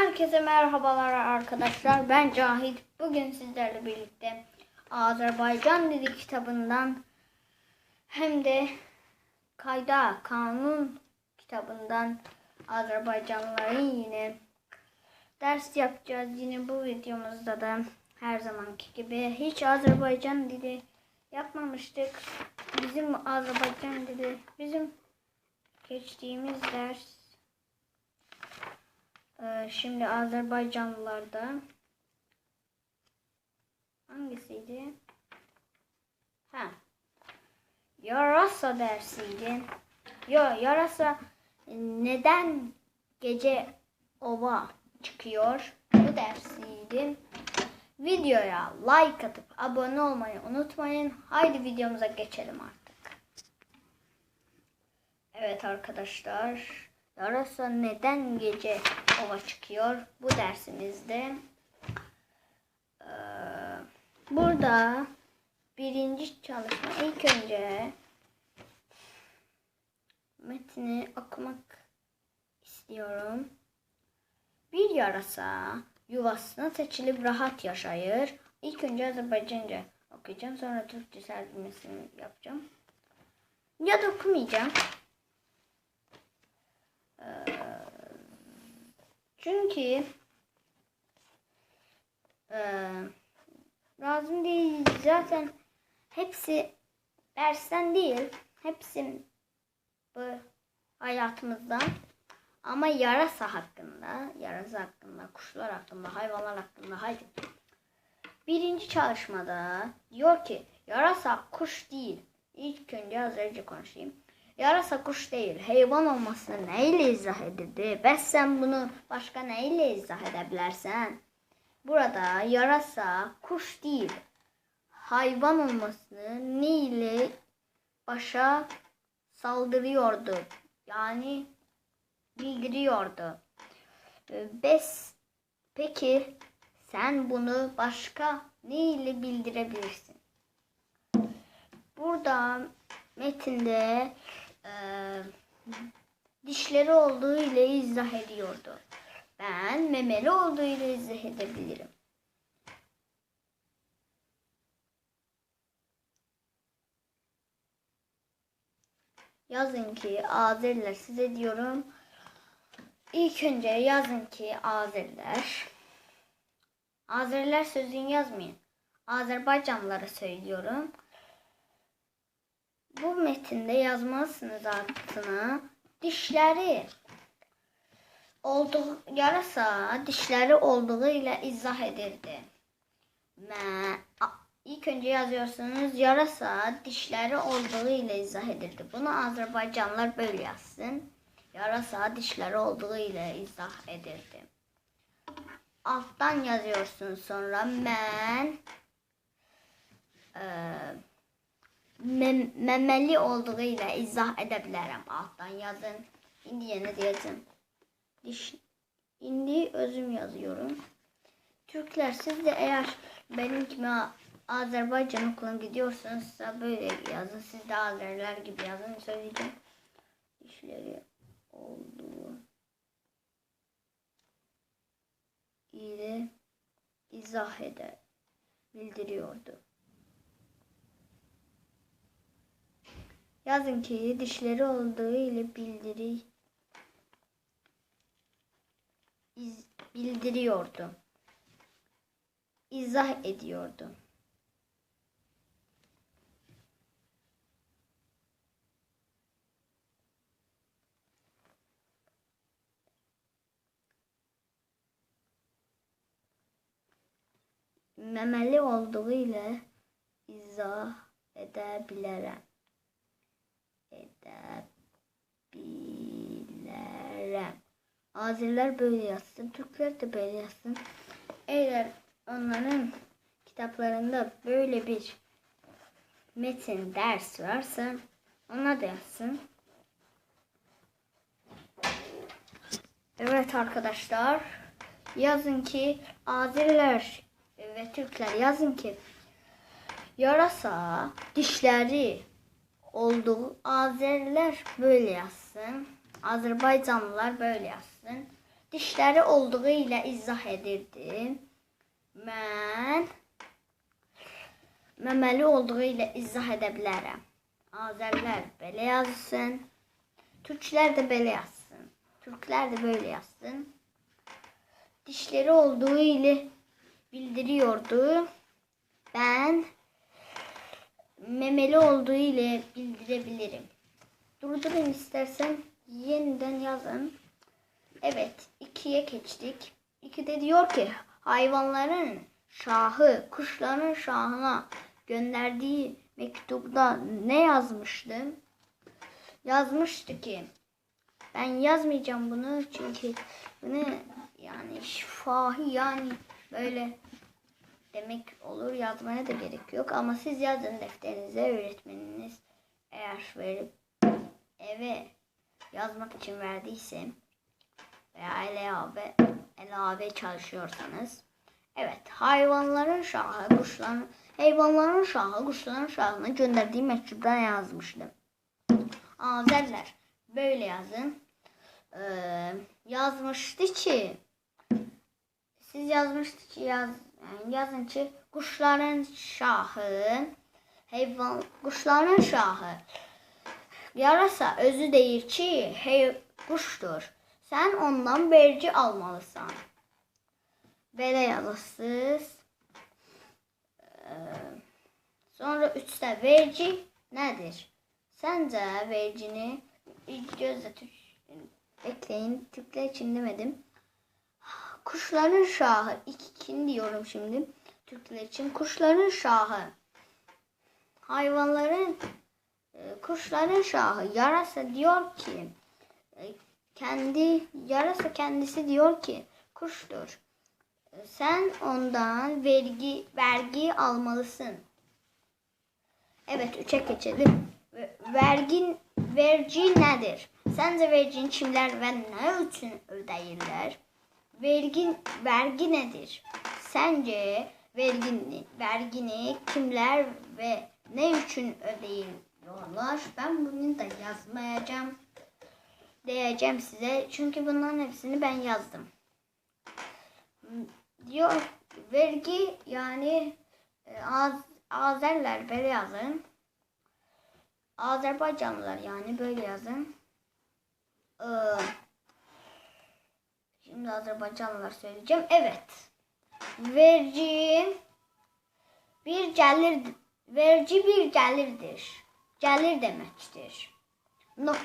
Herkese merhabalar arkadaşlar. Ben Cahit. Bugün sizlerle birlikte Azerbaycan Dili kitabından hem de Kayda Kanun kitabından Azerbaycanlıların yine ders yapacağız. Yine bu videomuzda da her zamanki gibi hiç Azerbaycan dili yapmamıştık. Bizim Azerbaycan dili bizim geçtiğimiz ders ee, şimdi Azerbaycanlılarda hangisiydi? Ha. Yarasa dersiydi. Yo yarasa neden gece ova çıkıyor? Bu dersiydi. Videoya like atıp abone olmayı unutmayın. Haydi videomuza geçelim artık. Evet arkadaşlar. Yarasa neden gece ova çıkıyor? Bu dersimizde. Ee, burada birinci çalışma ilk önce metni okumak istiyorum. Bir yarasa yuvasına seçilip rahat yaşayır. İlk önce Azerbaycanca okuyacağım. Sonra Türkçe tercümesini yapacağım. Ya da okumayacağım. Çünkü e, lazım değil. Zaten hepsi dersten değil. Hepsi bu hayatımızdan. Ama yarasa hakkında, yarasa hakkında, kuşlar hakkında, hayvanlar hakkında. Haydi. Birinci çalışmada diyor ki yarasa kuş değil. İlk önce az önce konuşayım. Yarasa kuş değil, heyvan olmasını neyle izah edirdi? Bəs sen bunu başka neyle izah edebilirsen? Burada yarasa kuş değil, hayvan olmasını neyle başa saldırıyordu? Yani bildiriyordu. Bes peki sen bunu başka neyle bildirebilirsin? Burada metinde e, dişleri olduğu ile izah ediyordu. Ben memeli olduğu ile izah edebilirim. Yazın ki Azeriler size diyorum. İlk önce yazın ki Azeriler. Azeriler sözünü yazmayın. Azerbaycanlılara söylüyorum bu metinde yazmalısınız altına dişleri olduğu yarasa dişleri olduğu ile izah edirdi. Ve ilk önce yazıyorsunuz yarasa dişleri olduğu ile izah edirdi. Bunu Azerbaycanlılar böyle yazsın. Yarasa dişleri olduğu ile izah edirdi. Alttan yazıyorsunuz sonra ben eee mem memeli olduğuyla izah edebilirim. Alttan yazın. Şimdi yine de yazın. Diş, şimdi özüm yazıyorum. Türkler siz de eğer benim gibi Azerbaycan okuluna gidiyorsanız böyle yazın. Siz de Azeriler gibi yazın. Söyleyeceğim. Dişleri olduğu ile izah eder. Bildiriyordu. Yazın ki dişleri olduğu ile bildiri iz, bildiriyordu. İzah ediyordu. memeli olduğu ile izah edebilirim edebilirim. Azeriler böyle yazsın, Türkler de böyle yazsın. Eğer onların kitaplarında böyle bir metin ders varsa ona da yazsın. Evet arkadaşlar yazın ki Azeriler ve Türkler yazın ki yarasa dişleri olduğu Azeriler böyle yazsın. Azerbaycanlılar böyle yazsın. dişləri olduğu ilə izah edirdi. Mən məməli olduğu ilə izah edə bilərəm. Azərlər belə yazsın. Türklər də belə yazsın. Türklər də böyle yazsın. Dişleri olduğu ile bildiriyordu. Ben memeli olduğu ile bildirebilirim. Durdurun istersen yeniden yazın. Evet, ikiye geçtik. İki de diyor ki hayvanların şahı kuşların şahına gönderdiği mektupta ne yazmıştı? Yazmıştı ki ben yazmayacağım bunu çünkü bunu yani şifahi yani böyle demek olur yazmaya da gerek yok ama siz yazın defterinize öğretmeniniz eğer verip eve yazmak için verdiyse veya ilave, ilave çalışıyorsanız evet hayvanların şahı kuşların hayvanların şahı kuşların şahına gönderdiği mektuptan yazmıştım. Azerler böyle yazın. Ee, yazmıştı ki siz yazmıştı ki yaz, yazın ki kuşların şahı hayvan kuşların şahı yarasa özü deyir ki hey kuştur. Sen ondan vergi almalısan. Belə yazasınız. Ee, sonra üçte vergi nedir? Sence vergini gözle Türk bekleyin Türkler için demedim. Kuşların şahı ikin diyorum şimdi Türkler için kuşların şahı hayvanların e, kuşların şahı yarasa diyor ki e, kendi yarasa kendisi diyor ki kuştur. Sen ondan vergi vergi almalısın. Evet üçe geçelim. Ve- Vergin vergi nedir? Sence vergini kimler ve ne için ödeyirler? Vergi vergi nedir? Sence vergini vergini kimler ve ne için ödeyiyorlar? Ben bunu da yazmayacağım. Diyeceğim size çünkü bunların hepsini ben yazdım. Diyor vergi yani e, Az, Azerler böyle yazın. Azerbaycanlılar yani böyle yazın. Ee, Azerbaycanlılar söyleyeceğim. Evet. Vergi bir gelir vergi bir gelirdir. Gelir demektir. Nok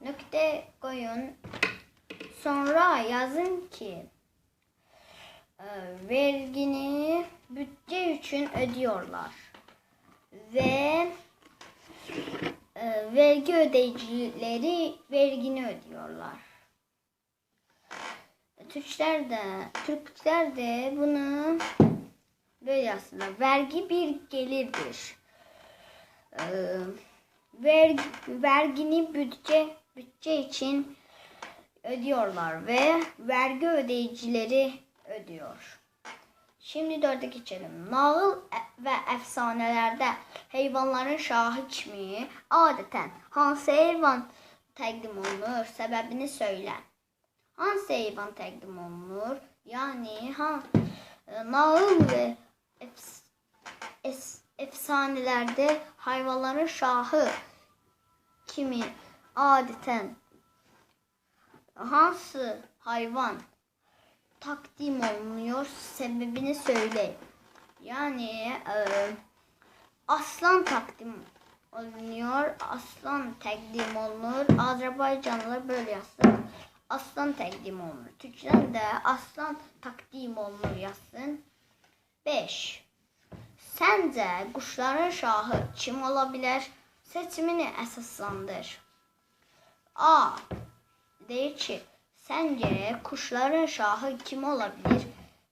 nokta koyun. Sonra yazın ki e, vergini bütçe için ödüyorlar. Ve e, vergi ödeyicileri vergini ödüyorlar. Türkler de Türkler de bunu böyle yazsınlar. Vergi bir gelirdir. E, vergi, vergini bütçe bütçe için ödüyorlar ve vergi ödeyicileri ödüyor. Şimdi dörde geçelim. Nağıl ve efsanelerde hayvanların şahı kimi adeten hansı hayvan təqdim olunur? Səbəbini söylə. Hansı hayvan təqdim olunur? Yani ha e, nağıl ve efs, es, hayvanların şahı kimi adeten hansı hayvan takdim olunuyor? Sebebini söyle. Yani e, aslan takdim olunuyor. Aslan takdim olunur. Azerbaycanlılar böyle yazsın. Aslan takdim olunur. Türkçeden de aslan takdim olunur yazsın. 5. Sence kuşların şahı kim olabilir? Seçimini esaslandır. A. Deyir ki, sence kuşların şahı kim olabilir?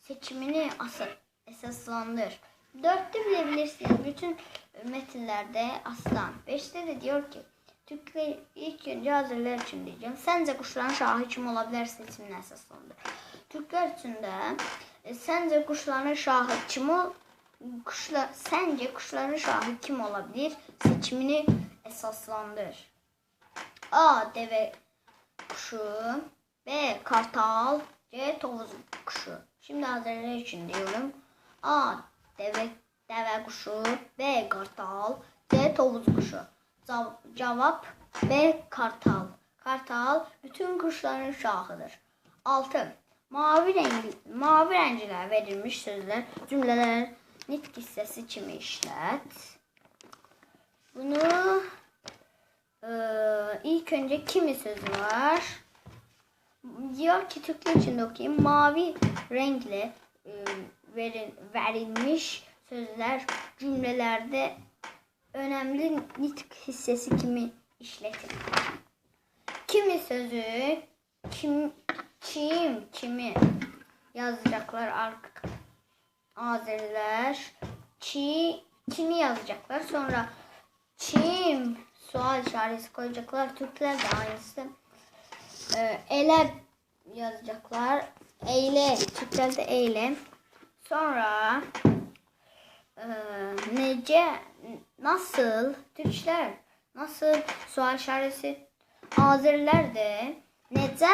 Seçimini asa- esaslandır. Dörtte bilebilirsiniz. Bütün metinlerde aslan. Beşte de diyor ki, Türkler ilk önce hazırlar için diyeceğim. Sence kuşların şahı kim olabilir? Seçimini esaslandır. Türkler için de e, sence kuşların şahı kim ol? Kuşlar, sence kuşların şahı kim olabilir? Seçimini esaslandır. A. Deve kuşu B. Kartal C. Tovuz kuşu. Şimdi Azeriler için diyorum. A. Deve, deve kuşu B. Kartal C. Tovuz kuşu. Cevap B. Kartal. Kartal bütün kuşların şahıdır. 6. Mavi rengi, mavi renkler verilmiş sözler, cümleler, nitk hissesi kimi işlet. Bunu eee, ilk önce kimi sözü var? Diyor ki Türkçe için okuyayım. Mavi renkle eee, verin, verilmiş sözler cümlelerde önemli nitk hissesi kimi işletir. Kimi sözü kim kim kimi yazacaklar ark Azeriler? Çi kimi yazacaklar? Sonra kim sual işareti koyacaklar. Türkler de aynısı. Ee, ele yazacaklar. Eyle Türkler de eyle. Sonra ee, nece nasıl? Türkler nasıl? Sual işareti Azeriler de nece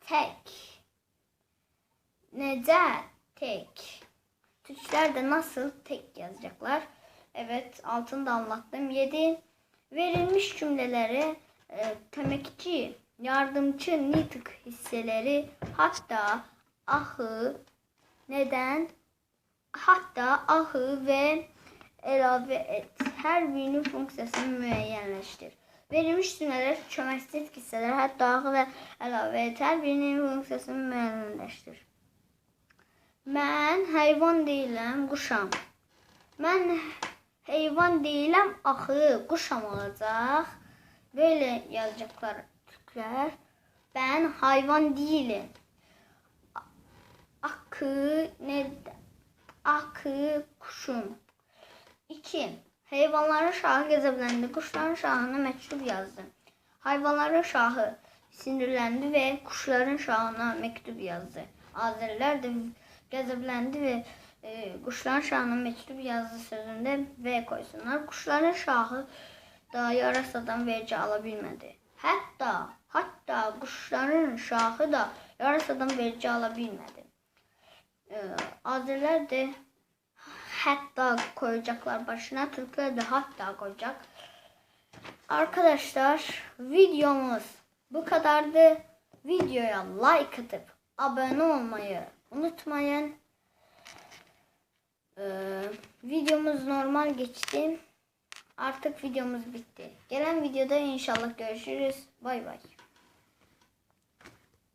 tek? Nece tek? Türkler de nasıl tek yazacaklar? Evet altında anlattım. 7 verilmiş cümleleri e, temekçi yardımcı nitik hisseleri hatta ahı neden hatta ahı ve elave et. Her birinin fonksiyasını müeyyenleştir. Verilmiş cümleler çömeksiz hisseler hatta ahı ve elave et. Her birinin fonksiyasını müeyyenleştir. Mən heyvan deyiləm, quşam. Mən heyvan deyiləm, axı quşam olacaq. Böyle yazacaklar Türkler. Ben hayvan değilim. Akı ne? Akı kuşum. 2. Hayvanların şahı qəzəbləndi. Quşların şahına məktub yazdı. Hayvanların şahı sinirləndi və quşların şahına məktub yazdı. Azərilər də qəzəbləndi və e, quşların şahına məktub yazdı sözündə və qoysunlar. Quşların şahı da yarasadan vergi ala bilmədi. Hətta, hatta quşların şahı da yarasadan vergi ala bilmədi. Ee, Azerler de hatta koyacaklar başına. Türkler de hatta koyacak. Arkadaşlar videomuz bu kadardı. Videoya like atıp abone olmayı unutmayın. Ee, videomuz normal geçti. Artık videomuz bitti. Gelen videoda inşallah görüşürüz. Bay bay.